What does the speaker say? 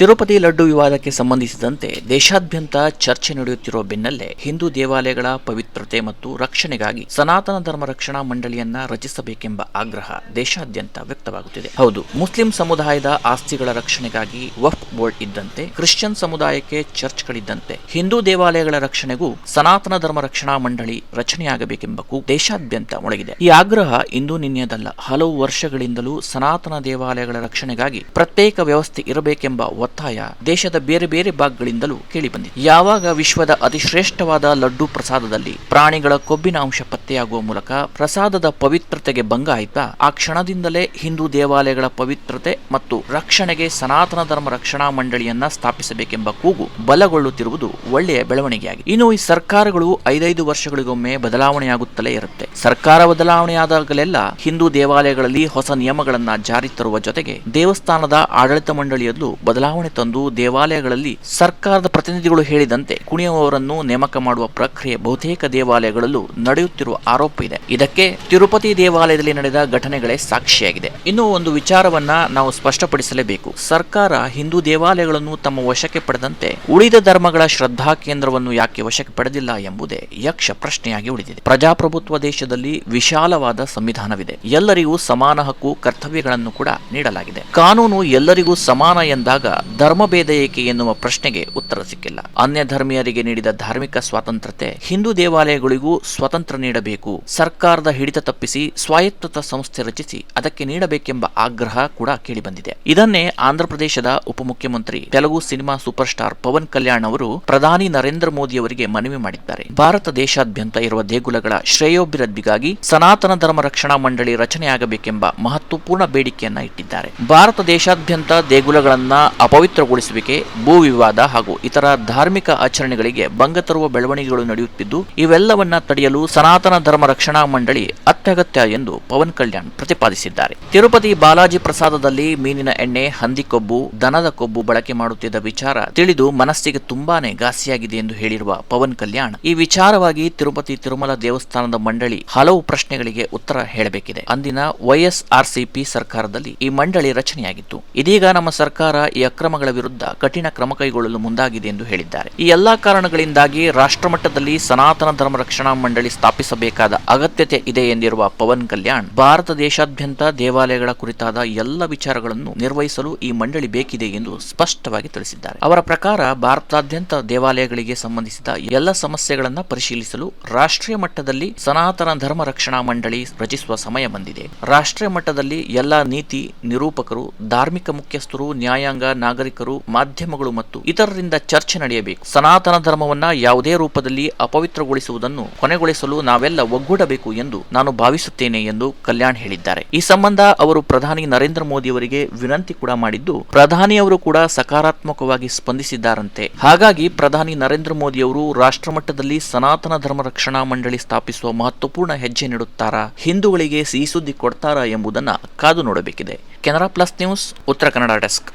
ತಿರುಪತಿ ಲಡ್ಡು ವಿವಾದಕ್ಕೆ ಸಂಬಂಧಿಸಿದಂತೆ ದೇಶಾದ್ಯಂತ ಚರ್ಚೆ ನಡೆಯುತ್ತಿರುವ ಬೆನ್ನಲ್ಲೇ ಹಿಂದೂ ದೇವಾಲಯಗಳ ಪವಿತ್ರತೆ ಮತ್ತು ರಕ್ಷಣೆಗಾಗಿ ಸನಾತನ ಧರ್ಮ ರಕ್ಷಣಾ ಮಂಡಳಿಯನ್ನ ರಚಿಸಬೇಕೆಂಬ ಆಗ್ರಹ ದೇಶಾದ್ಯಂತ ವ್ಯಕ್ತವಾಗುತ್ತಿದೆ. ಹೌದು, ಮುಸ್ಲಿಂ ಸಮುದಾಯದ ಆಸ್ತಿಗಳ ರಕ್ಷಣೆಗಾಗಿ ವಫ್ ಬೋರ್ಡ್ ಇದ್ದಂತೆ, ಕ್ರಿಶ್ಚಿಯನ್ ಸಮುದಾಯಕ್ಕೆ ಚರ್ಚ್ಗಳಿದ್ದಂತೆ ಹಿಂದೂ ದೇವಾಲಯಗಳ ರಕ್ಷಣೆಗೂ ಸನಾತನ ಧರ್ಮ ರಕ್ಷಣಾ ಮಂಡಳಿ ರಚನೆಯಾಗಬೇಕೆಂಬ ಕೂಗು ದೇಶಾದ್ಯಂತ ಮೊಳಗಿದೆ. ಈ ಆಗ್ರಹ ಇಂದು ನಿನ್ನೆಯದಲ್ಲ ಹಲವು ವರ್ಷಗಳಿಂದಲೂ ಸನಾತನ ದೇವಾಲಯಗಳ ರಕ್ಷಣೆಗಾಗಿ ಪ್ರತ್ಯೇಕ ವ್ಯವಸ್ಥೆ ಇರಬೇಕೆಂಬ ಒತ್ತಾಯ ದೇಶದ ಬೇರೆ ಬೇರೆ ಭಾಗಗಳಿಂದಲೂ ಕೇಳಿಬಂದಿದೆ. ಯಾವಾಗ ವಿಶ್ವದ ಅತಿಶ್ರೇಷ್ಠವಾದ ಲಡ್ಡು ಪ್ರಸಾದದಲ್ಲಿ ಪ್ರಾಣಿಗಳ ಕೊಬ್ಬಿನ ಅಂಶ ಪತ್ತೆಯಾಗುವ ಮೂಲಕ ಪ್ರಸಾದದ ಪವಿತ್ರತೆಗೆ ಭಂಗ ಆಯ್ತಾ, ಆ ಕ್ಷಣದಿಂದಲೇ ಹಿಂದೂ ದೇವಾಲಯಗಳ ಪವಿತ್ರತೆ ಮತ್ತು ರಕ್ಷಣೆಗೆ ಸನಾತನ ಧರ್ಮ ರಕ್ಷಣಾ ಮಂಡಳಿಯನ್ನ ಸ್ಥಾಪಿಸಬೇಕೆಂಬ ಕೂಗು ಬಲಗೊಳ್ಳುತ್ತಿರುವುದು ಒಳ್ಳೆಯ ಬೆಳವಣಿಗೆಯಾಗಿದೆ. ಇನ್ನು ಈ ಸರ್ಕಾರಗಳು ಐದೈದು ವರ್ಷಗಳಿಗೊಮ್ಮೆ ಬದಲಾವಣೆಯಾಗುತ್ತಲೇ ಇರುತ್ತೆ. ಸರ್ಕಾರ ಬದಲಾವಣೆಯಾದಾಗಲೆಲ್ಲ ಹಿಂದೂ ದೇವಾಲಯಗಳಲ್ಲಿ ಹೊಸ ನಿಯಮಗಳನ್ನ ಜಾರಿ ತರುವ ಜೊತೆಗೆ ದೇವಸ್ಥಾನದ ಆಡಳಿತ ಮಂಡಳಿಯಲ್ಲೂ ಬದಲಾವಣೆ ತಂದು ದೇವಾಲಯಗಳಲ್ಲಿ ಸರ್ಕಾರದ ಪ್ರತಿನಿಧಿಗಳು ಹೇಳಿದಂತೆ ಕುಣಿಯುವವರನ್ನು ನೇಮಕ ಮಾಡುವ ಪ್ರಕ್ರಿಯೆ ಬಹುತೇಕ ದೇವಾಲಯಗಳಲ್ಲೂ ನಡೆಯುತ್ತಿರುವ ಆರೋಪ ಇದೆ. ಇದಕ್ಕೆ ತಿರುಪತಿ ದೇವಾಲಯದಲ್ಲಿ ನಡೆದ ಘಟನೆಗಳೇ ಸಾಕ್ಷಿಯಾಗಿದೆ. ಇನ್ನು ಒಂದು ವಿಚಾರವನ್ನ ನಾವು ಸ್ಪಷ್ಟಪಡಿಸಲೇಬೇಕು. ಸರ್ಕಾರ ಹಿಂದೂ ದೇವಾಲಯಗಳನ್ನು ತಮ್ಮ ವಶಕ್ಕೆ ಪಡೆದಂತೆ ಉಳಿದ ಧರ್ಮಗಳ ಶ್ರದ್ಧಾ ಕೇಂದ್ರವನ್ನು ಯಾಕೆ ವಶಕ್ಕೆ ಪಡೆದಿಲ್ಲ ಎಂಬುದೇ ಯಕ್ಷ ಪ್ರಶ್ನೆಯಾಗಿ ಉಳಿದಿದೆ. ಪ್ರಜಾಪ್ರಭುತ್ವ ದೇಶದಲ್ಲಿ ವಿಶಾಲವಾದ ಸಂವಿಧಾನವಿದೆ. ಎಲ್ಲರಿಗೂ ಸಮಾನ ಹಕ್ಕು, ಕರ್ತವ್ಯಗಳನ್ನು ಕೂಡ ನೀಡಲಾಗಿದೆ. ಕಾನೂನು ಎಲ್ಲರಿಗೂ ಸಮಾನ ಎಂದಾಗ ಧರ್ಮಭೇದ ಏಕೆ ಎನ್ನುವ ಪ್ರಶ್ನೆಗೆ ಉತ್ತರ ಸಿಕ್ಕಿಲ್ಲ. ಅನ್ಯ ಧರ್ಮೀಯರಿಗೆ ನೀಡಿದ ಧಾರ್ಮಿಕ ಸ್ವಾತಂತ್ರ್ಯತೆ ಹಿಂದೂ ದೇವಾಲಯಗಳಿಗೂ ಸ್ವತಂತ್ರ ನೀಡಬೇಕು. ಸರ್ಕಾರದ ಹಿಡಿತ ತಪ್ಪಿಸಿ ಸ್ವಾಯತ್ತ ಸಂಸ್ಥೆ ರಚಿಸಿ ಅದಕ್ಕೆ ನೀಡಬೇಕೆಂಬ ಆಗ್ರಹ ಕೂಡ ಕೇಳಿಬಂದಿದೆ. ಇದನ್ನೇ ಆಂಧ್ರಪ್ರದೇಶದ ಉಪಮುಖ್ಯಮಂತ್ರಿ, Telugu cinema super star Pavan Kalyan ಅವರು ಪ್ರಧಾನಿ ನರೇಂದ್ರ ಮೋದಿ ಅವರಿಗೆ ಮನವಿ ಮಾಡಿದ್ದಾರೆ. ಭಾರತ ದೇಶಾದ್ಯಂತ ಇರುವ ದೇಗುಲಗಳ ಶ್ರೇಯೋಭಿವೃದ್ಧಿಗಾಗಿ ಸನಾತನ ಧರ್ಮ ರಕ್ಷಣಾ ಮಂಡಳಿ ರಚನೆಯಾಗಬೇಕೆಂಬ ಮಹತ್ವಪೂರ್ಣ ಬೇಡಿಕೆಯನ್ನ ಇಟ್ಟಿದ್ದಾರೆ. ಭಾರತ ದೇಶಾದ್ಯಂತ ದೇಗುಲಗಳನ್ನ ಅಪವಿತ್ರಗೊಳಿಸುವಿಕೆ ಭೂ ವಿವಾದ ಹಾಗೂ ಇತರ ಧಾರ್ಮಿಕ ಆಚರಣೆಗಳಿಗೆ ಭಂಗ ತರುವ ಬೆಳವಣಿಗೆಗಳು ನಡೆಯುತ್ತಿದ್ದು, ಇವೆಲ್ಲವನ್ನ ತಡೆಯಲು ಸನಾತನ ಧರ್ಮ ರಕ್ಷಣಾ ಮಂಡಳಿ ಅತ್ಯಗತ್ಯ ಎಂದು ಪವನ್ ಕಲ್ಯಾಣ್ ಪ್ರತಿಪಾದಿಸಿದ್ದಾರೆ. ತಿರುಪತಿ ಬಾಲಾಜಿ ಪ್ರಸಾದದಲ್ಲಿ ಮೀನಿನ ಎಣ್ಣೆ, ಹಂದಿ ಕೊಬ್ಬು, ದನದ ಕೊಬ್ಬು ಬಳಕೆ ಮಾಡುತ್ತಿದ್ದ ವಿಚಾರ ತಿಳಿದು ಮನಸ್ಸಿಗೆ ತುಂಬಾನೇ ಘಾಸಿಯಾಗಿದೆ ಎಂದು ಹೇಳಿರುವ ಪವನ್ ಕಲ್ಯಾಣ್, ಈ ವಿಚಾರವಾಗಿ ತಿರುಪತಿ ತಿರುಮಲ ದೇವಸ್ಥಾನದ ಮಂಡಳಿ ಹಲವು ಪ್ರಶ್ನೆಗಳಿಗೆ ಉತ್ತರ ಹೇಳಬೇಕಿದೆ. ಅಂದಿನ ವೈಎಸ್ಆರ್ಸಿಪಿ ಸರ್ಕಾರದಲ್ಲಿ ಈ ಮಂಡಳಿ ರಚನೆಯಾಗಿತ್ತು. ಇದೀಗ ನಮ್ಮ ಸರ್ಕಾರ ಈ ಅಕ್ರಮಗಳ ವಿರುದ್ಧ ಕಠಿಣ ಕ್ರಮ ಕೈಗೊಳ್ಳಲು ಮುಂದಾಗಿದೆ ಎಂದು ಹೇಳಿದ್ದಾರೆ. ಈ ಎಲ್ಲಾ ಕಾರಣಗಳಿಂದಾಗಿ ರಾಷ್ಟ್ರಮಟ್ಟದಲ್ಲಿ ಸನಾತನ ಧರ್ಮ ರಕ್ಷಣಾ ಮಂಡಳಿ ಸ್ಥಾಪಿಸಬೇಕಾದ ಅಗತ್ಯತೆ ಇದೆ ಎಂದಿರುವ ಪವನ್ ಕಲ್ಯಾಣ್, ಭಾರತ ದೇಶಾದ್ಯಂತ ದೇವಾಲಯಗಳ ಕುರಿತಾದ ಎಲ್ಲ ವಿಚಾರಗಳನ್ನು ನಿರ್ವಹಿಸಲು ಈ ಮಂಡಳಿ ಬೇಕಿದೆ ಎಂದು ಸ್ಪಷ್ಟವಾಗಿ ತಿಳಿಸಿದ್ದಾರೆ. ಅವರ ಪ್ರಕಾರ ಭಾರತಾದ್ಯಂತ ದೇವಾಲಯಗಳಿಗೆ ಸಂಬಂಧಿಸಿದ ಎಲ್ಲ ಸಮಸ್ಯೆಗಳನ್ನ ಪರಿಶೀಲಿಸಲು ರಾಷ್ಟ್ರೀಯ ಮಟ್ಟದಲ್ಲಿ ಸನಾತನ ಧರ್ಮ ರಕ್ಷಣಾ ಮಂಡಳಿ ರಚಿಸುವ ಸಮಯ ಬಂದಿದೆ. ರಾಷ್ಟ್ರೀಯ ಮಟ್ಟದಲ್ಲಿ ಎಲ್ಲ ನೀತಿ ನಿರೂಪಕರು, ಧಾರ್ಮಿಕ ಮುಖ್ಯಸ್ಥರು, ನ್ಯಾಯಾಂಗ ನಾಗರಿಕರು, ಮಾಧ್ಯಮಗಳು ಮತ್ತು ಇತರರಿಂದ ಚರ್ಚೆ ನಡೆಯಬೇಕು. ಸನಾತನ ಧರ್ಮವನ್ನ ಯಾವುದೇ ರೂಪದಲ್ಲಿ ಅಪವಿತ್ರಗೊಳಿಸುವುದನ್ನು ಕೊನೆಗೊಳಿಸಲು ನಾವೆಲ್ಲ ಒಗ್ಗೂಡಬೇಕು ಎಂದು ನಾನು ಭಾವಿಸುತ್ತೇನೆ ಎಂದು ಕಲ್ಯಾಣ್ ಹೇಳಿದ್ದಾರೆ. ಈ ಸಂಬಂಧ ಅವರು ಪ್ರಧಾನಿ ನರೇಂದ್ರ ಮೋದಿ ಅವರಿಗೆ ವಿನಂತಿ ಕೂಡ ಮಾಡಿದ್ದು, ಪ್ರಧಾನಿಯವರು ಕೂಡ ಸಕಾರಾತ್ಮಕವಾಗಿ ಸ್ಪಂದಿಸಿದ್ದಾರಂತೆ. ಹಾಗಾಗಿ ಪ್ರಧಾನಿ ನರೇಂದ್ರ ಮೋದಿ ಅವರು ರಾಷ್ಟ್ರಮಟ್ಟದಲ್ಲಿ ಸನಾತನ ಧರ್ಮ ರಕ್ಷಣಾ ಮಂಡಳಿ ಸ್ಥಾಪಿಸುವ ಮಹತ್ವಪೂರ್ಣ ಹೆಜ್ಜೆ ನೀಡುತ್ತಾರಾ, ಹಿಂದೂಗಳಿಗೆ ಸಿಹಿ ಸುದ್ದಿ ಕೊಡ್ತಾರಾ ಎಂಬುದನ್ನ ಕಾದು ನೋಡಬೇಕಿದೆ. Canara plus news, Uttara Kannada desk.